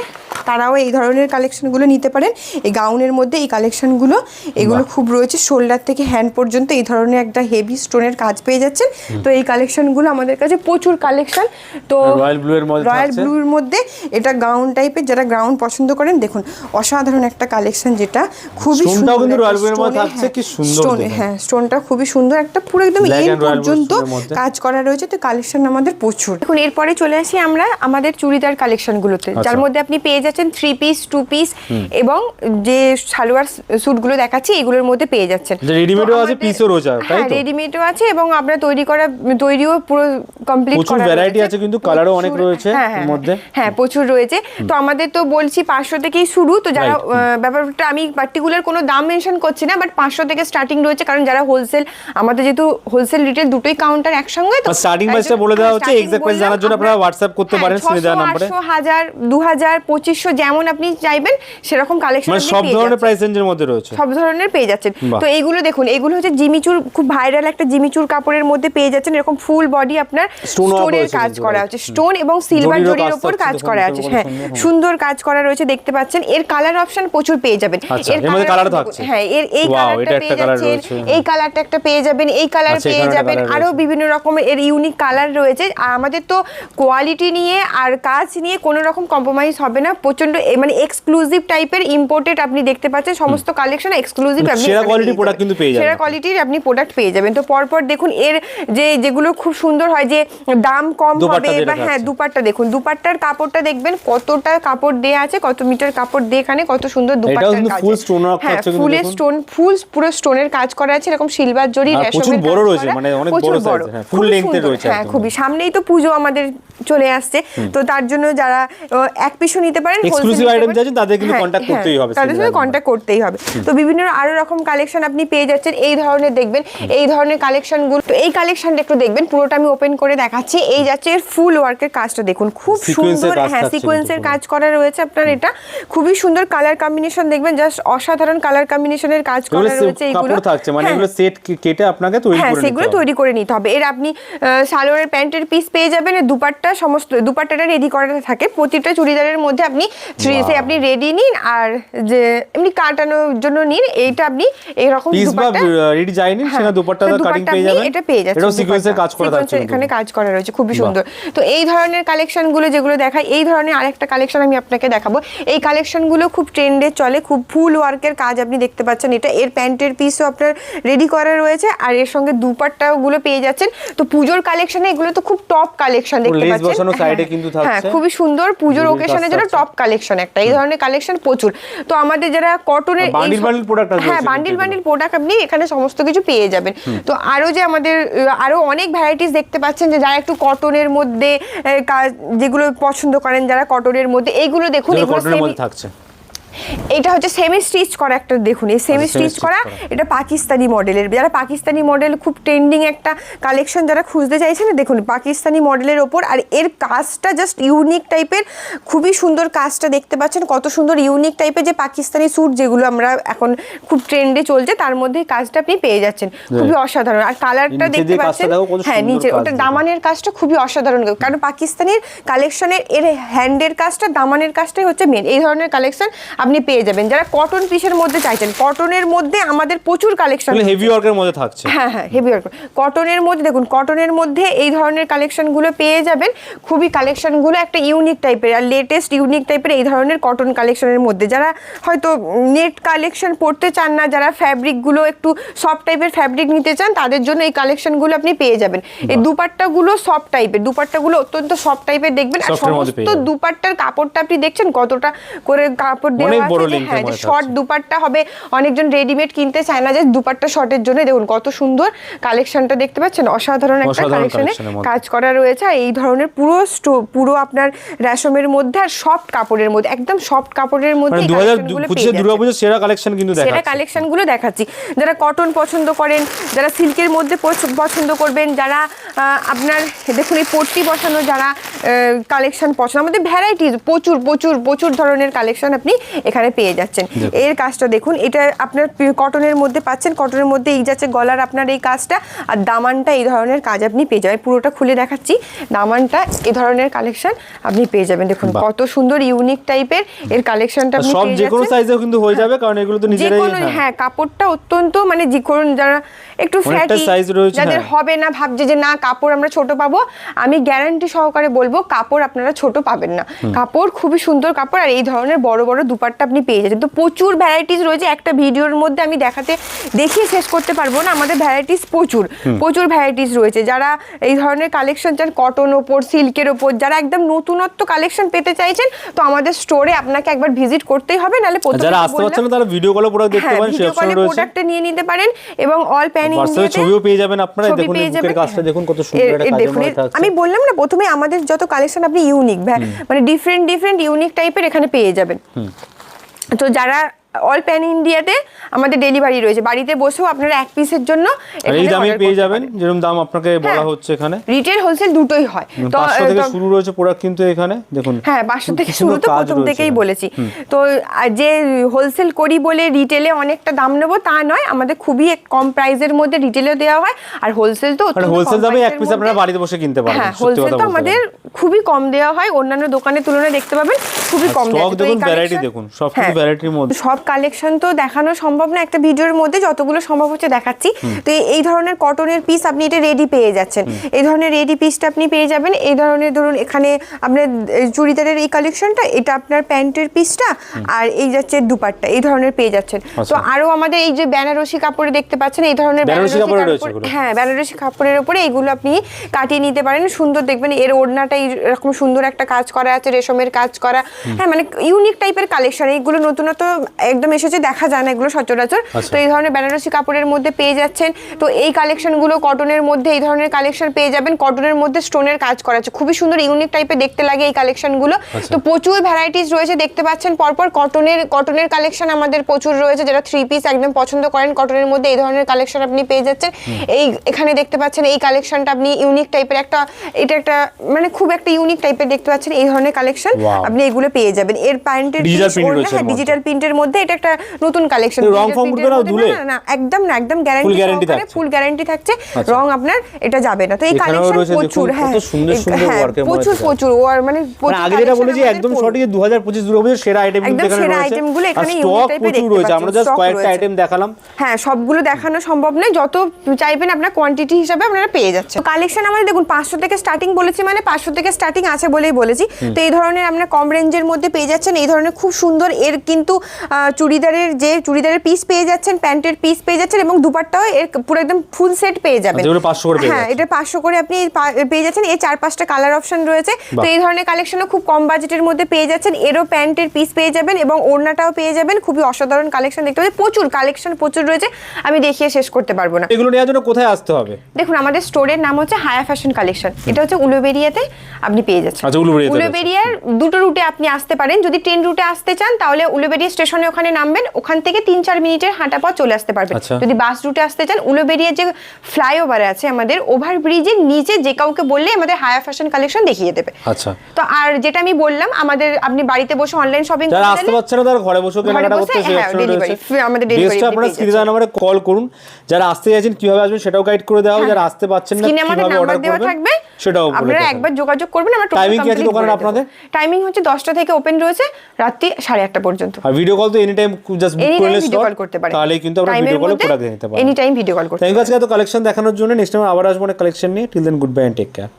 তারাও এই ধরনের কালেকশনগুলো নিতে পারেন। এই গাউনের মধ্যে এই কালেকশনগুলো এগুলো খুব রয়েছে। শোল্ডার থেকে হ্যান্ড পর্যন্ত এই ধরনের একটা হেভি স্টোনের কাজ পেয়ে যাচ্ছেন। তো এই কালেকশনগুলো আমাদের কাছে প্রচুর কালেকশন তো রয়্যাল ব্লু এর মধ্যে রয়্যাল। ব্লুর মধ্যে এটা গাউন টাইপের যারা গাউন পছন্দ করেন দেখুন অসাধারণ একটা কালেকশন যেটা খুবই সুন্দর কিন্তু royal blue এর মধ্যে থাকছে, কি হ্যাঁ, সুন্দর হ্যাঁ স্টোনটা খুবই সুন্দর একটা পুরো একদম blue পর্যন্ত কাজ করা রয়েছে তো কালেকশন আমাদের প্রচুর এখন এরপরে চলে আসি আমরা আমাদের চুড়িদার কালেকশনগুলোতে যার আচ্ছা। মধ্যে আপনি পেয়ে যাচ্ছেন থ্রি পিস টু পিস এবং যে সালোয়ার স্যুটগুলো দেখাচ্ছি এগুলোর মধ্যে পেয়ে যাচ্ছেন যে ready-made ও তো আছে, আমাদের- piece ও রয়েছে, তাই হ্যাঁ তো? রেডিমেডও আছে এবং আমরা তৈরি করা তৈরিও পুরো কমপ্লিট প্রচুর রয়েছে। আছে কিন্তু, colour ও অনেক রয়েছে হ্যাঁ, এর হ্যাঁ, মধ্যে। হ্যাঁ প্রচুর রয়েছে। তো আমাদের তো বলছি পাঁচশো থেকেই শুরু তো যারা ব্যাপারটা আমি পার্টিকুলার কোনো দাম মেনশন করছি না বাট পাঁচশো থেকে স্টার্টিং রয়েছে কারণ যারা হোলসেল আমাদের যেহেতু হোলসেল রিটেল দুটোই কাউন্টার একসঙ্গে তো স্টার্টিং প্রাইসটা বলে দেওয়া হ্যাঁ, হচ্ছে এক্সাক্ট প্রাইস জানার জন্য আপনারা হোয়াটসঅ্যাপ করতে হ্যাঁ, পারেন স্ক্রিনে দেওয়া নম্বরে। 800, হাজার দু হাজার পঁচিশশো যেমন আপনি চাইবেন সেরকম কালেকশন মানে সব ধরনের প্রাইস রেঞ্জের মধ্যে রয়েছে। সব ধরনের পেয়ে যাচ্ছেন। তো এইগুলো দেখুন এগুলো হচ্ছে জিমিচুর খুব ভাইরাল একটা জিমিচুর কাপড়ের মধ্যে পেয়ে যাচ্ছেন এরকম ফুল বডি আপনার স্টোনের কাজ করা আছে। স্টোন এবং সিলভার জরির উপর কাজ করা আছে। হ্যাঁ সুন্দর, কাজ করা রয়েছে দেখতে পাচ্ছেন। এর কালার অপশন প্রচুর পেয়ে যাবেন। আচ্ছা, এর দেখুন, থাকছে। হ্যাঁ এর এই কালারটা পেয়ে যাচ্ছেন। এই কালারটা একটা পেয়ে যাবেন। এই কালার আচ্ছা, পেয়ে যাবেন আরও বিভিন্ন রকমের এর ইউনিক কালার রয়েছে। আর আমাদের তো কোয়ালিটি নিয়ে আর কাজ নিয়ে কোনো রকম কম্প্রোমাইজ হবে না। প্রচণ্ড মানে এক্সক্লুসিভ টাইপের ইম্পোর্টেড আপনি দেখতে পাচ্ছেন। সমস্ত কালেকশন এক্সক্লুসিভ মানে আপনি সেরা product যাবেন। কিন্তু পেয়ে যাবেন। সেরা কোয়ালিটির আপনি প্রোডাক্ট পেয়ে যাবেন। তো পরপর দেখুন এর যে যেগুলো খুব সুন্দর হয় যে দাম কম হবে বা হ্যাঁ। দুপাট্টা দেখুন দুপাট্টার কাপড়টা দেখবেন কতটা কাপড় দেয়া আছে কত মিটার কাপড় দিয়ে এখানে কত সুন্দর দুপাট্টার কাজ হ্যাঁ। ফুলের স্টোন ফুল পুরো স্টোনের কাজ করা আছে এরকম সিলভার জরি রেশমের বড় রয়েছে, মানে অনেক বড় size, হ্যাঁ, সুন্দর, রয়েছে হ্যাঁ খুবই সামনেই তো পুজো আমাদের চলে আসছে তো তার জন্য যারা এক পিসও নিতে পারেন item পারেন। তাদের কিন্তু হ্যাঁ, contact হ্যাঁ, করতেই হবে, তাদের সাথে। কন্ট্যাক্ট করতেই হবে। তো বিভিন্ন আরও রকম কালেকশন আপনি পেয়ে যাচ্ছেন এই ধরনের দেখবেন এই ধরনের কালেকশনগুলো তো এই কালেকশনটা একটু দেখবেন পুরোটা আমি ওপেন করে দেখাচ্ছি। এই যাচ্ছে এর ফুল ওয়ার্কের কাজটা দেখুন। খুব সুন্দর হ্যাঁ সিকোয়েন্সের কাজ করা রয়েছে আপনার এটা। খুবই সুন্দর কালার কম্বিনেশন দেখবেন জাস্ট অসাধারণ কালার কম্বিনেশনের কাজ করা রয়েছে এইগুলো। কাপড় থাকছে মানে হ্যাঁ। এগুলো সেট কেটে আপনাকে তৈরি করে হ্যাঁ সেগুলো তৈরি করে নিতে হবে। এর আপনি সালোয়ারের প্যান্টের পিস পেয়ে যাবেন আর দুপাট্টা সমস্ত দুপাট্টাটা রেডি করা থাকে। প্রতিটা চুড়িদারের মধ্যে আপনি থ্রিসে Wow. আপনি রেডি নিন আর যে এমনি কাটানোর জন্য নিন এইটা আপনি এরকম দুপাট্টা রেডি যায়নি হ্যাঁ, সেটা দুপাট্টা কাটিং পেয়ে যাবেন। এটা পেয়ে যাচ্ছেন এটাও সিকোয়েন্সের কাজ করা থাকছে এখানে কাজ করা রয়েছে খুবই সুন্দর। তো এই ধরনের কালেকশনগুলো যেগুলো দেখায় এই ধরনের আরেকটা কালেকশন আমি আপনাকে দেখাবো। এই কালেকশনগুলো খুব ট্রেন্ডে চলে খুব ফুল ওয়ার্কের কাজ আপনি দেখতে পাচ্ছেন। এটা এর প্যান্টের পিসও আপনার রেডি করা রয়েছে আর এর সঙ্গে দুপাট্টা গুলো পেয়ে যাচ্ছেন। তো পুজোর কালেকশনে এগুলো তো খুব টপ কালেকশন দেখতে পাচ্ছেন। হ্যাঁ, হ্যাঁ। খুবই সুন্দর পুজোর ওকেশনের জন্য টপ কালেকশন একটা। এই ধরনের কালেকশন প্রচুর। তো আমাদের যারা কটনের হ্যাঁ বান্ডিল বান্ডিল প্রোডাক্ট আপনি এখানে সমস্ত কিছু পেয়ে যাবেন। তো আরও যে আমাদের আরও অনেক ভ্যারাইটিস দেখতে পাচ্ছেন যে যারা একটু কটনের মধ্যে কাজ যেগুলো পছন্দ করেন যারা কটনের মধ্যে এইগুলো দেখুন এগুলো থাকছে। এটা হচ্ছে সেমি স্টিচ করা একটা দেখুন এই সেমি আচ্ছা, স্টিচ করা করা। এটা পাকিস্তানি মডেলের যারা পাকিস্তানি মডেল খুব ট্রেন্ডিং একটা কালেকশন যারা খুঁজতে চাইছেন দেখুন পাকিস্তানি মডেলের ওপর। আর এর কাজটা জাস্ট ইউনিক টাইপের খুবই সুন্দর কাজটা দেখতে পাচ্ছেন। কত সুন্দর ইউনিক টাইপের যে পাকিস্তানি স্যুট যেগুলো আমরা এখন খুব ট্রেন্ডে চলছে তার মধ্যে কাজটা আপনি পেয়ে যাচ্ছেন। খুবই অসাধারণ। আর কালারটা দেখতে পাচ্ছেন? হ্যাঁ সুন্দর নিচে ওটা দামানের কাজটা খুবই অসাধারণ। কারণ পাকিস্তানের কালেকশনের এর হ্যান্ডের কাজটা দামানের কাজটাই হচ্ছে মেন এই ধরনের কালেকশন আপনি পেয়ে যাবেন। যারা কটন পিসের মধ্যে চাইছেন কটনের মধ্যে আমাদের প্রচুর কালেকশন হেভি ওয়ার্কের মধ্যে থাকছে। হ্যাঁ হ্যাঁ হেভি ওয়ার্ক কটনের মধ্যে দেখুন কটনের মধ্যে এই ধরনের কালেকশনগুলো পেয়ে যাবেন। খুবই কালেকশনগুলো একটা ইউনিক টাইপের আর লেটেস্ট ইউনিক টাইপের এই ধরনের কটন কালেকশনের মধ্যে। যারা হয়তো নেট কালেকশন পড়তে চান না যারা ফ্যাব্রিকগুলো একটু সফট টাইপের ফ্যাব্রিক নিতে চান তাদের জন্য এই কালেকশনগুলো আপনি পেয়ে যাবেন। এই দুপাট্টাগুলো সফট টাইপের দুপাট্টাগুলো অত্যন্ত সফট টাইপের দেখবেন। আর সমস্ত। দুপাট্টার কাপড়টা আপনি দেখছেন কতটা করে কাপড় দেওয়া অনেক বড় length এর হ্যাঁ শর্ট দুপাট্টা হবে অনেকজন রেডিমেড কিনতে চায় না যে দুপাট্টা শর্টের জন্য। দেখুন কত সুন্দর কালেকশনটা দেখতে পাচ্ছেন। অসাধারণ একটা কালেকশনে। কাজ করা রয়েছে। আর এই ধরনের পুরো পুরো আপনার রেশমের মধ্যে আর সফট কাপড়ের মধ্যে একদম সফট কাপড়ের মধ্যে মানে এই দু হাজার collectionগুলো পেয়ে পঁচিশে সেরা কালেকশন কিন্তু সেটা কালেকশনগুলো দেখাচ্ছি। যারা কটন পছন্দ করেন যারা সিল্কের মধ্যে পছন্দ করবেন যারা আহ, আপনার দেখুন এই পট্টি বসানো যারা কালেকশন পছন্দ আমাদের ভ্যারাইটিস প্রচুর প্রচুর প্রচুর ধরনের কালেকশন আপনি এখানে পেয়ে যাচ্ছেন। এর কাজটা দেখুন এটা আপনার কটনের মধ্যে পাচ্ছেন কটনের মধ্যে এই যাচ্ছে গলার আপনার এই কাজটা আর দামানটা এই ধরনের কাজ আপনি পেয়ে যাবেন। পুরোটা খুলে দেখাচ্ছি দামানটা এই ধরনের কালেকশন আপনি পেয়ে যাবেন। দেখুন কত সুন্দর ইউনিক টাইপের এর কালেকশনটা আপনি সব যে কোনো। সাইজেও কিন্তু হয়ে যাবে কারণ এগুলো তো যে নিজেরাই কোনো হ্যাঁ। হ্যাঁ কাপড়টা অত্যন্ত মানে যে কোনো যারা একটু ফ্যাটি যাদের হ্যাঁ। হবে না ভাবছে যে না কাপড় আমরা ছোট পাবো আমি গ্যারান্টি সহকারে বলব কাপড় আপনারা ছোট পাবেন না। কাপড় খুবই সুন্দর কাপড় আর এই ধরনের বড় বড় দুপাট্টা আপনি পেয়ে যাচ্ছেন। তো প্রচুর ভ্যারাইটিস রয়েছে। একটা ভিডিওর মধ্যে আমি দেখাতে দেখিয়ে শেষ করতে পারব না। আমাদের ভ্যারাইটিস প্রচুর প্রচুর ভ্যারাইটিস রয়েছে। যারা এই ধরনের কালেকশন চান কটন ওপর সিল্কের ওপর যারা একদম নতুনত্ব কালেকশন পেতে চাইছেন তো আমাদের স্টোরে আপনাকে একবার ভিজিট করতেই হবে। নাহলে আর যারা আসতে পারছেন না তারা ভিডিও কলে প্রোডাক্ট দেখতে হ্যাঁ পারেন ভিডিও কলে প্রোডাক্টটা নিয়ে নিতে পারেন এবং অল প্যান ছবিও পেয়ে যাবেন আপনারা দেখুন বুকের কাজটা কত সুন্দর একটা আমি বললাম না প্রথমে আমাদের যত কালেকশন আপনি ইউনিক মানে ডিফারেন্ট ডিফারেন্ট ইউনিক টাইপের এখানে পেয়ে যাবেন। তো যারা অল প্যান ইন্ডিয়াতে আমাদের ডেলিভারি রয়েছে। বাড়িতে বসেও আপনারা এক পিসের জন্য এই দামে পেয়ে যাবেন। যেরকম দাম আপনাকে বলা হ্যাঁ। হচ্ছে এখানে। রিটেল হোলসেল দুটোই হয়। তো থেকে শুরু রয়েছে প্রোডাক্ট কিন্তু এখানে। দেখুন হ্যাঁ পাঁচশো খুব থেকে শুরু তো প্রথম থেকেই বলেছি। তো যে হোলসেল করি বলে রিটেলে অনেকটা দাম নেব তা নয় আমাদের খুবই কম প্রাইসের মধ্যে রিটেলেও দেওয়া হয়। আর হোলসেল তো হোলসেল দামে এক পিস আপনারা বাড়িতে বসে কিনতে পারবেন হ্যাঁ হোলসেল তো আমাদের খুবই কম দেওয়া হয় অন্যান্য দোকানের তুলনায় দেখতে পাবেন খুবই কম দেওয়া দেখুন ভ্যারাইটি দেখুন সব কিছু। ভ্যারাইটির মধ্যে। সব কালেকশন তো দেখানো সম্ভব না। একটা ভিডিওর মধ্যে যতগুলো সম্ভব হচ্ছে দেখাচ্ছি। তো এই- ধরনের কটনের পিস আপনি এটা রেডি পেয়ে যাচ্ছেন। এই ধরনের রেডি পিসটা আপনি পেয়ে যাবেন। এই ধরনের ধরুন এখানে আপনার চুড়িদারের এই কালেকশনটা এটা আপনার প্যান্টের পিসটা আর এই যাচ্ছে দুপাট্টা। এই ধরনের পেয়ে যাচ্ছেন। তো আরও আমাদের এই যে বেনারসি কাপড়ে দেখতে পাচ্ছেন এই ধরনের বেনারসি কাপড়ে হ্যাঁ বেনারসি কাপড়ের উপরে এইগুলো আপনি কাটিয়ে নিতে পারেন। সুন্দর দেখবেন এর ওড়নাটা এরকম সুন্দর একটা কাজ করা আছে রেশমের কাজ করা। হ্যাঁ মানে ইউনিক টাইপের কালেকশন এইগুলো নতুনত একদম এসেছে দেখা যায় না এগুলো সচরাচর। আচ্ছা। তো এই ধরনের বেনারসি কাপড়ের মধ্যে পেয়ে যাচ্ছেন। তো এই কালেকশনগুলো কটনের মধ্যে এই ধরনের কালেকশন পেয়ে যাবেন। কটনের মধ্যে স্টোনের কাজ করা আছে। খুবই সুন্দর ইউনিক টাইপের দেখতে লাগে এই কালেকশনগুলো। আচ্ছা। তো প্রচুর ভ্যারাইটিস রয়েছে দেখতে পাচ্ছেন পরপর কটনের কটনের কালেকশন আমাদের প্রচুর রয়েছে। যারা থ্রি পিস একদম পছন্দ করেন কটনের মধ্যে এই ধরনের কালেকশন আপনি পেয়ে যাচ্ছেন। এই এখানে দেখতে পাচ্ছেন এই কালেকশনটা আপনি ইউনিক টাইপের একটা এটা একটা মানে খুব একটা ইউনিক টাইপের দেখতে পাচ্ছেন এই ধরনের কালেকশন। আপনি এগুলো পেয়ে যাবেন। এর প্যান্টের। ডিজিটাল প্রিন্টের মধ্যে এটা একটা নতুন কালেকশন রং ফং উঠবে না ধুলে? না একদম না একদম গ্যারান্টি থাকছে? ফুল গ্যারান্টি থাকছে। আচ্ছা। রং আপনার এটা যাবে না। তো এই কালেকশন প্রচুর হ্যাঁ। সুন্দর সুন্দর হ্যাঁ, work এর মধ্যে প্রচুর প্রচুর ও আর মানে মানে প্রচুর আগে যেটা বলেছি একদম। সঠিক দু হাজার পঁচিশ দুর্গাপুজোর সেরা আইটেম কিন্তু এখানে সেরা রয়েছে। আইটেমগুলো এখানে unique স্টক প্রচুর রয়েছে। আমরা জাস্ট কয়েকটা আইটেম দেখালাম। হ্যাঁ সবগুলো দেখানো সম্ভব নয় যত চাইবেন আপনার কোয়ান্টিটি হিসাবে আপনারা পেয়ে যাচ্ছেন। কালেকশন আমাদের দেখুন পাঁচশো থেকে স্টার্টিং বলেছি মানে পাঁচশো থেকে স্টার্টিং আছে বলেই বলেছি। তো এই ধরনের আপনার কম রেঞ্জের মধ্যে পেয়ে যাচ্ছেন। এই ধরনের খুব সুন্দর এর কিন্তু চুড়িদারের যে চুড়িদারের পিস পেয়ে যাচ্ছেন প্যান্টের পিস পেয়ে যাচ্ছেন এবং দুপাট্টাও এর পুরো একদম ফুল সেট পেয়ে যাবেন। আচ্ছা, এগুলো 500 করে পেয়ে হ্যাঁ এটা পাঁচশো করে আপনি পেয়ে যাচ্ছেন। এর চার পাঁচটা কালার অপশন রয়েছে। তো এই ধরনের কালেকশনও খুব কম বাজেটের মধ্যে পেয়ে যাচ্ছেন। এরও প্যান্টের পিস পেয়ে যাবেন এবং ওড়নাটাও পেয়ে যাবেন। খুবই অসাধারণ কালেকশন দেখতে পাচ্ছেন। প্রচুর কালেকশন প্রচুর রয়েছে। আমি দেখিয়ে শেষ করতে পারব না। এগুলো নেওয়ার জন্য কোথায় আসতে হবে? দেখুন আমাদের স্টোরের নাম হচ্ছে হায়া ফ্যাশন কালেকশন এটা হচ্ছে উলুবেরিয়াতে আপনি পেয়ে যাচ্ছেন। আচ্ছা, উলুবেরিয়ার দুটো রুটে আপনি আসতে পারেন। যদি ট্রেন রুটে আসতে চান তাহলে উলুবেরিয়া স্টেশনে ওখানে নামবেন ওখান থেকে তিন চার মিনিটের হাঁটা পথ চলে আসতে পারবেন। আচ্ছা। যদি বাস রুটে আসতে চান উলুবেরিয়ার যে ফ্লাইওভার আছে আমাদের ওভার ব্রিজের নিচে যে কাউকে বললে আমাদের হায়া ফ্যাশন কালেকশন দেখিয়ে দেবে। আচ্ছা। তো আর যেটা আমি বললাম আমাদের আপনি বাড়িতে বসে অনলাইন শপিং যারা আসতে তারা ঘরে বসে কেনাকাটা করতে সেই হ্যাঁ, আমাদের আপনি আপনারা স্ক্রিনে নাম্বারে কল করুন। যারা আসতে চাইছেন কীভাবে আসবেন সেটাও গাইড করে দেওয়া হবে। যারা আসতে পারছেন না কীভাবে অর্ডার দেওয়া করবেন থাকবে। সেটাও আপনারা একবার যোগাযোগ করবেন আমরা Timing কি আছে দোকানের আপনাদের? টাইমিং হচ্ছে দশটা থেকে ওপেন রয়েছে রাত্রি সাড়ে আটটা পর্যন্ত। আর ভিডিও কল তো any time just book any video call করতে পারেন তাহলে কিন্তু আমরা ভিডিও কলে প্রোডাক্ট নিতে পারব। এনি টাইম ভিডিও কল করতে থ্যাংক ইউ আজকে এত কালেকশন দেখানোর জন্য নেক্সট টাইম আবার আসব অনেক কালেকশন নিয়ে। Till then goodbye and take care